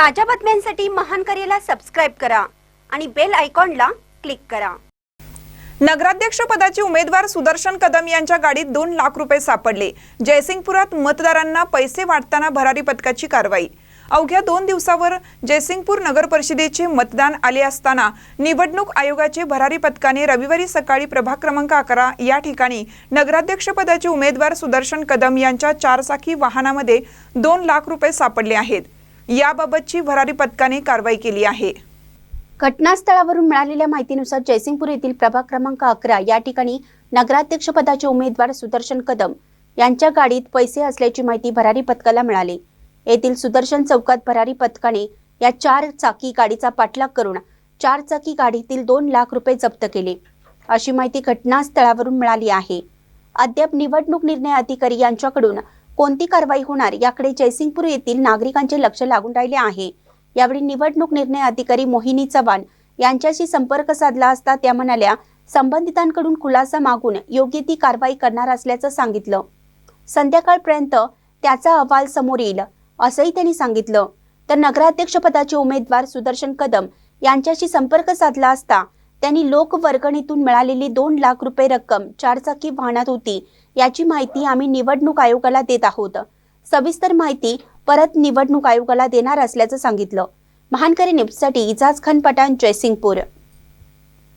ताज्या बातम्यांसाठी महान करेला सबस्क्राईब करा आणि बेल आयकॉनला क्लिक करा. नगराध्यक्ष पदाचे उमेदवार सुदर्शन कदम यांच्या गाडीत दोन लाख रुपये सापडले. जयसिंगपुरात मतदारांना पैसे वाटताना भरारी पथकाची कारवाई. अवघ्या दोन दिवसावर जयसिंगपूर नगर परिषदेचे मतदान आले असताना निवडणूक आयोगाचे भरारी पथकाने रविवारी सकाळी प्रभाग क्रमांक अकरा या ठिकाणी नगराध्यक्षपदाचे उमेदवार सुदर्शन कदम यांच्या चारचाकी वाहनामध्ये दोन लाख रुपये सापडले आहेत. याबाबतची भरारी पथकाने कारवाई केली आहे. घटनास्थळावरून मिळालेल्या माहितीनुसार जयसिंगपूर येथील प्रभाग क्रमांक अकरा या ठिकाणी नगराध्यक्षपदाचे उमेदवार सुदर्शन कदम यांच्या गाडीत पैसे असल्याची माहिती भरारी पथकाला मिळाली. येथील सुदर्शन चौकात भरारी पथकाने या चार चाकी गाडीचा पाठलाग करून चार चाकी गाडीतील दोन लाख रुपये जप्त केले. अशी माहिती घटनास्थळावरून मिळाली आहे. अद्याप निवडणूक निर्णय अधिकारी यांच्याकडून कोणती कारवाई होणार? याकडे जयसिंगपूर येथील नागरिकांचे लक्ष लागून राहिले आहे. यावेळी निवडणूक निर्णय अधिकारी मोहिनी चव्हाण यांच्याशी संपर्क साधला असता त्या म्हणाल्या संबंधितांकडून खुलासा मागून योग्य ती कारवाई करणार असल्याचं सांगितलं. संध्याकाळपर्यंत त्याचा अहवाल समोर येईल असंही त्यांनी सांगितलं. तर नगराध्यक्षपदाचे उमेदवार सुदर्शन कदम यांच्याशी संपर्क साधला असता त्यांनी लोकवर्गणीतून मिळालेली दोन लाख रुपये रक्कम चारचाकी वाहनात होती. याची माहिती आम्ही निवडणूक आयोगाला देत आहोत. सविस्तर माहिती परत निवडणूक आयोगाला देणार असल्याचं सांगितलं. महानकरी न्यूजसाठी इजाज खान पठाण जयसिंगपूर.